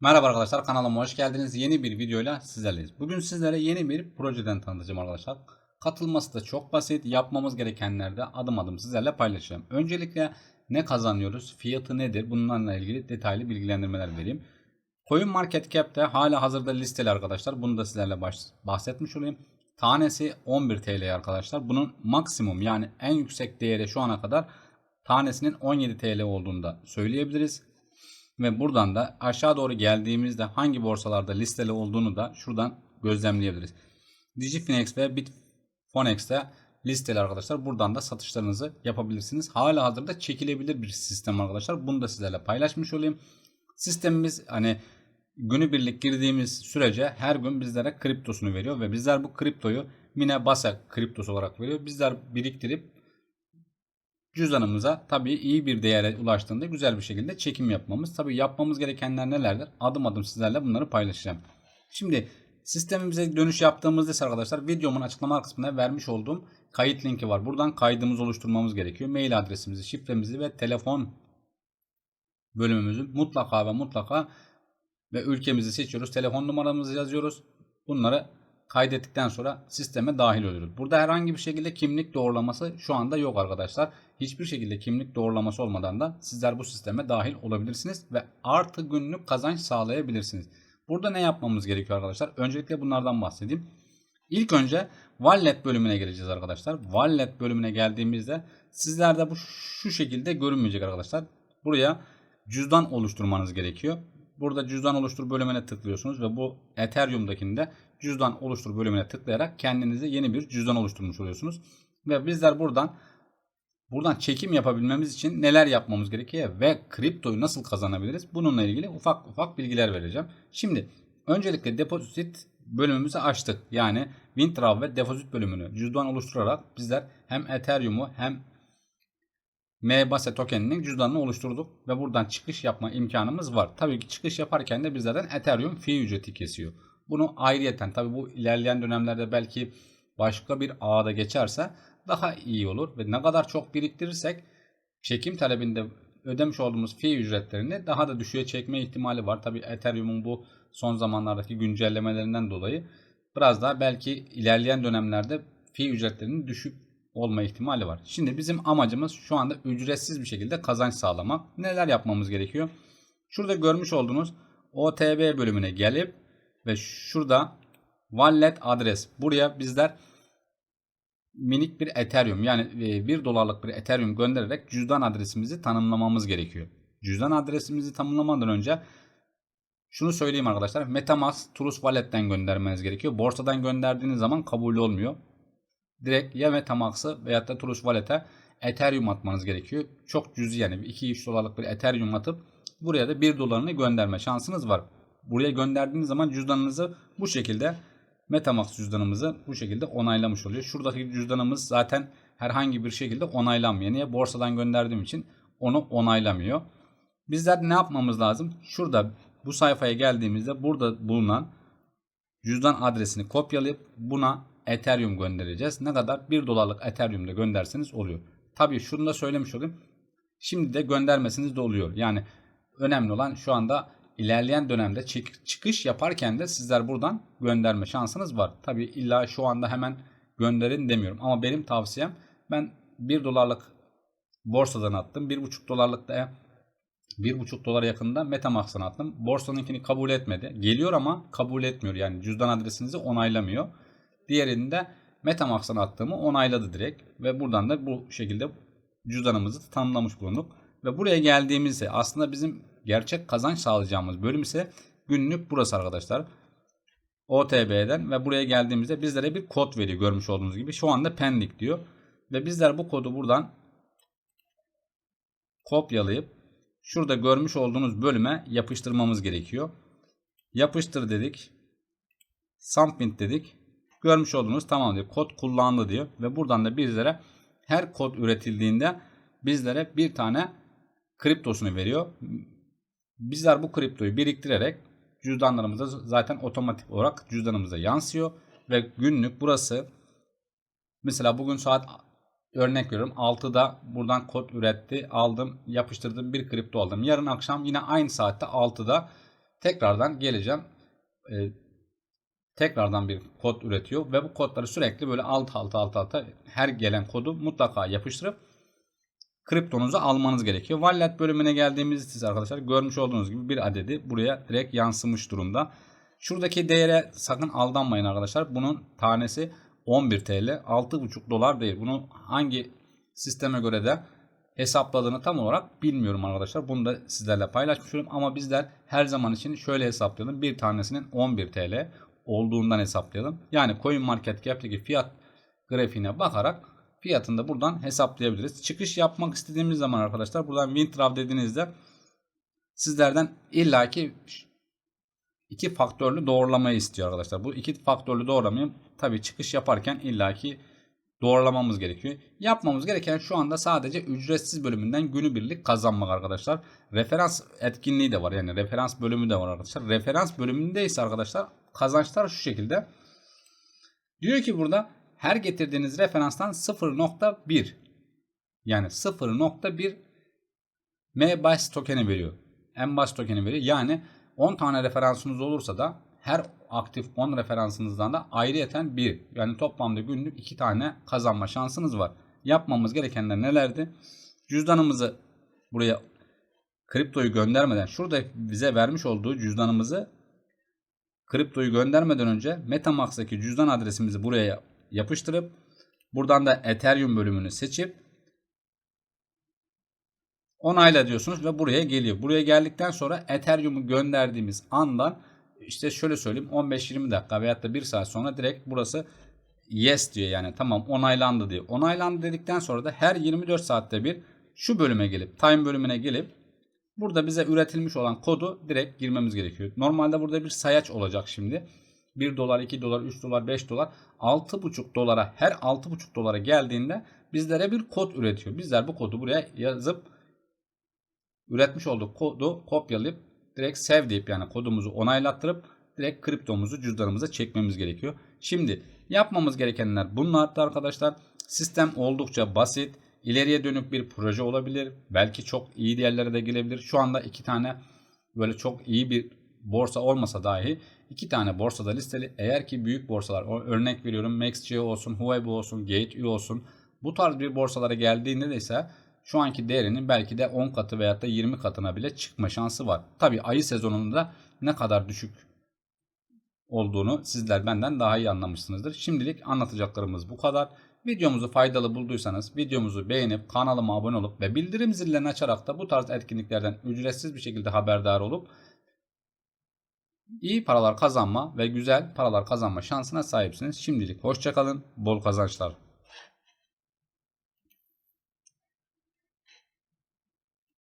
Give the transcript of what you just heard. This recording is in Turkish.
Merhaba arkadaşlar kanalıma hoş geldiniz. Yeni bir videoyla sizlerleyiz. Bugün sizlere yeni bir projeden tanıtacağım arkadaşlar. Katılması da çok basit. Yapmamız gerekenleri de adım adım sizlerle paylaşacağım. Öncelikle ne kazanıyoruz? Fiyatı nedir? Bunlarla ilgili detaylı bilgilendirmeler vereyim. Coin Market Cap'te hala hazırda listeli arkadaşlar. Bunu da sizlerle bahsetmiş olayım. Tanesi 11 TL arkadaşlar. Bunun maksimum yani en yüksek değeri şu ana kadar tanesinin 17 TL olduğunu da söyleyebiliriz. Ve buradan da aşağı doğru geldiğimizde hangi borsalarda listeli olduğunu da şuradan gözlemleyebiliriz. Digifinex ve Bitfonex'te listeli arkadaşlar. Buradan da satışlarınızı yapabilirsiniz. Hala hazırda çekilebilir bir sistem arkadaşlar. Bunu da sizlerle paylaşmış olayım. Sistemimiz hani günübirlik girdiğimiz sürece her gün bizlere kriptosunu veriyor ve bizler bu kriptoyu Mine Basa kriptosu olarak veriyor. Bizler biriktirip cüzdanımıza tabii iyi bir değere ulaştığında güzel bir şekilde çekim yapmamız. Tabii yapmamız gerekenler nelerdir? Adım adım sizlerle bunları paylaşacağım. Şimdi sistemimize dönüş yaptığımızda ise arkadaşlar videomun açıklama kısmına vermiş olduğum kayıt linki var. Buradan kaydımızı oluşturmamız gerekiyor. Mail adresimizi, şifremizi ve telefon bölümümüzü mutlaka ve mutlaka ve ülkemizi seçiyoruz. Telefon numaramızı yazıyoruz. Bunları kaydettikten sonra sisteme dahil oluyoruz. Burada herhangi bir şekilde kimlik doğrulaması şu anda yok arkadaşlar. Hiçbir şekilde kimlik doğrulaması olmadan da sizler bu sisteme dahil olabilirsiniz ve artı günlük kazanç sağlayabilirsiniz. Burada ne yapmamız gerekiyor arkadaşlar? Öncelikle bunlardan bahsedeyim. İlk önce Wallet bölümüne geleceğiz arkadaşlar. Wallet bölümüne geldiğimizde sizlerde bu şu şekilde görünmeyecek arkadaşlar. Buraya cüzdan oluşturmanız gerekiyor. Burada cüzdan oluştur bölümüne tıklıyorsunuz ve bu Ethereum'dakinde cüzdan oluştur bölümüne tıklayarak kendinize yeni bir cüzdan oluşturmuş oluyorsunuz. Ve bizler buradan buradan çekim yapabilmemiz için neler yapmamız gerekiyor ve kriptoyu nasıl kazanabiliriz? Bununla ilgili ufak ufak bilgiler vereceğim. Şimdi öncelikle depozit bölümümüzü açtık. Yani Wintrav ve depozit bölümünü cüzdan oluşturarak bizler hem Ethereum'u hem MBASE tokeninin cüzdanını oluşturduk ve buradan çıkış yapma imkanımız var. Tabii ki çıkış yaparken de bizlerden Ethereum fee ücreti kesiyor. Bunu ayrıyeten tabii bu ilerleyen dönemlerde belki başka bir ağda geçerse daha iyi olur ve ne kadar çok biriktirirsek çekim talebinde ödemiş olduğumuz fee ücretlerini daha da düşüğe çekme ihtimali var. Tabii Ethereum'un bu son zamanlardaki güncellemelerinden dolayı biraz daha belki ilerleyen dönemlerde fee ücretlerinin düşük olma ihtimali var. Şimdi bizim amacımız şu anda ücretsiz bir şekilde kazanç sağlamak. Neler yapmamız gerekiyor? Şurada görmüş olduğunuz OTB bölümüne gelip ve şurada wallet adres. Buraya bizler minik bir Ethereum yani 1 dolarlık bir Ethereum göndererek cüzdan adresimizi tanımlamamız gerekiyor. Cüzdan adresimizi tanımlamadan önce şunu söyleyeyim arkadaşlar. Metamask Trust Wallet'ten göndermeniz gerekiyor. Borsadan gönderdiğiniz zaman kabul olmuyor. Direkt ya Metamask'ı veyahut da Trust Wallet'e Ethereum atmanız gerekiyor. Çok cüzi yani 2-3 dolarlık bir Ethereum atıp buraya da 1 dolarını gönderme şansınız var. Buraya gönderdiğiniz zaman cüzdanınızı bu şekilde Metamask cüzdanımızı bu şekilde onaylamış oluyor. Şuradaki cüzdanımız zaten herhangi bir şekilde onaylanmıyor. Niye? Borsadan gönderdiğim için onu onaylamıyor. Bizler ne yapmamız lazım? Şurada bu sayfaya geldiğimizde burada bulunan cüzdan adresini kopyalayıp buna Ethereum göndereceğiz. Ne kadar? 1 dolarlık Ethereum ile gönderseniz oluyor. Tabii şunu da söylemiş olayım. Şimdi de göndermesiniz de oluyor. Yani önemli olan şu anda ilerleyen dönemde çık- çıkış yaparken de sizler buradan gönderme şansınız var. Tabii illa şu anda hemen gönderin demiyorum. Ama benim tavsiyem ben 1 dolarlık borsadan attım. 1,5 dolarlık da 1,5 dolara yakında Metamask'tan attım. Borsanınkini kabul etmedi. Geliyor ama kabul etmiyor. Yani cüzdan adresinizi onaylamıyor. Diğerinde Metamask'tan attığımı onayladı direkt. Ve buradan da bu şekilde cüzdanımızı tanımlamış bulunduk. Ve buraya geldiğimizde aslında bizim gerçek kazanç sağlayacağımız bölüm ise günlük burası arkadaşlar. OTB'den ve buraya geldiğimizde bizlere bir kod veriyor görmüş olduğunuz gibi. Şu anda pending diyor. Ve bizler bu kodu buradan kopyalayıp şurada görmüş olduğunuz bölüme yapıştırmamız gerekiyor. Yapıştır dedik. Submit dedik. Görmüş olduğunuz tamam diyor. Kod kullandı diyor. Ve buradan da bizlere her kod üretildiğinde bizlere bir tane kriptosunu veriyor. Bizler bu kriptoyu biriktirerek cüzdanlarımıza zaten otomatik olarak cüzdanımıza yansıyor. Ve günlük burası mesela bugün saat örnek veriyorum 6'da buradan kod üretti aldım yapıştırdım bir kripto aldım. Yarın akşam yine aynı saatte 6'da tekrardan geleceğim. E, tekrardan bir kod üretiyor ve bu kodları sürekli böyle alt alta alt alta her gelen kodu mutlaka yapıştırıp kriptonuzu almanız gerekiyor. Wallet bölümüne geldiğimizde arkadaşlar görmüş olduğunuz gibi bir adedi buraya direkt yansımış durumda. Şuradaki değere sakın aldanmayın arkadaşlar. Bunun tanesi 11 TL 6,5 dolar değil. Bunu hangi sisteme göre de hesapladığını tam olarak bilmiyorum arkadaşlar. Bunu da sizlerle paylaşmışım ama bizler her zaman için şöyle hesaplayalım. Bir tanesinin 11 TL olduğundan hesaplayalım. Yani CoinMarketCap'teki fiyat grafiğine bakarak fiyatını da buradan hesaplayabiliriz. Çıkış yapmak istediğimiz zaman arkadaşlar buradan Wintrav dediğinizde sizlerden illaki iki faktörlü doğrulamayı istiyor arkadaşlar. Bu iki faktörlü doğrulamayı tabii çıkış yaparken illaki doğrulamamız gerekiyor. Yapmamız gereken şu anda sadece ücretsiz bölümünden günübirlik kazanmak arkadaşlar. Referans etkinliği de var. Yani referans bölümü de var arkadaşlar. Referans bölümünde ise arkadaşlar kazançlar şu şekilde. Diyor ki burada her getirdiğiniz referanstan 0.1 yani 0.1 MBAS tokeni veriyor. MBAS tokeni veriyor. Yani 10 tane referansınız olursa da her aktif 10 referansınızdan da ayrıyeten 1 yani toplamda günlük 2 tane kazanma şansınız var. Yapmamız gerekenler nelerdi? Cüzdanımızı buraya kriptoyu göndermeden şurada bize vermiş olduğu cüzdanımızı kriptoyu göndermeden önce Metamask'taki cüzdan adresimizi buraya yapıştırıp buradan da Ethereum bölümünü seçip onayla diyorsunuz ve buraya geliyor. Buraya geldikten sonra Ethereum'u gönderdiğimiz andan işte şöyle söyleyeyim 15-20 dakika veyahut da 1 saat sonra direkt burası yes diyor yani tamam onaylandı diyor. Onaylandı dedikten sonra da her 24 saatte bir şu bölüme gelip time bölümüne gelip burada bize üretilmiş olan kodu direkt girmemiz gerekiyor. Normalde burada bir sayaç olacak şimdi. 1 dolar, 2 dolar, 3 dolar, 5 dolar 6,5 dolara her 6,5 dolara geldiğinde bizlere bir kod üretiyor. Bizler bu kodu buraya yazıp üretmiş olduğu kodu kopyalayıp direkt save deyip yani kodumuzu onaylattırıp direkt kriptomuzu cüzdanımıza çekmemiz gerekiyor. Şimdi yapmamız gerekenler bunlardı arkadaşlar. Sistem oldukça basit. İleriye dönük bir proje olabilir. Belki çok iyi yerlere de gelebilir. Şu anda iki tane böyle çok iyi bir borsa olmasa dahi iki tane borsada listeli. Eğer ki büyük borsalar örnek veriyorum MaxGeo olsun, Huobi olsun, Gate.io olsun bu tarz bir borsalara geldiğinde de ise şu anki değerinin belki de 10 katı veya da 20 katına bile çıkma şansı var. Tabi ayı sezonunda ne kadar düşük olduğunu sizler benden daha iyi anlamışsınızdır. Şimdilik anlatacaklarımız bu kadar. Videomuzu faydalı bulduysanız videomuzu beğenip kanalıma abone olup ve bildirim zillerini açarak da bu tarz etkinliklerden ücretsiz bir şekilde haberdar olup iyi paralar kazanma ve güzel paralar kazanma şansına sahipsiniz. Şimdilik hoşçakalın, bol kazançlar.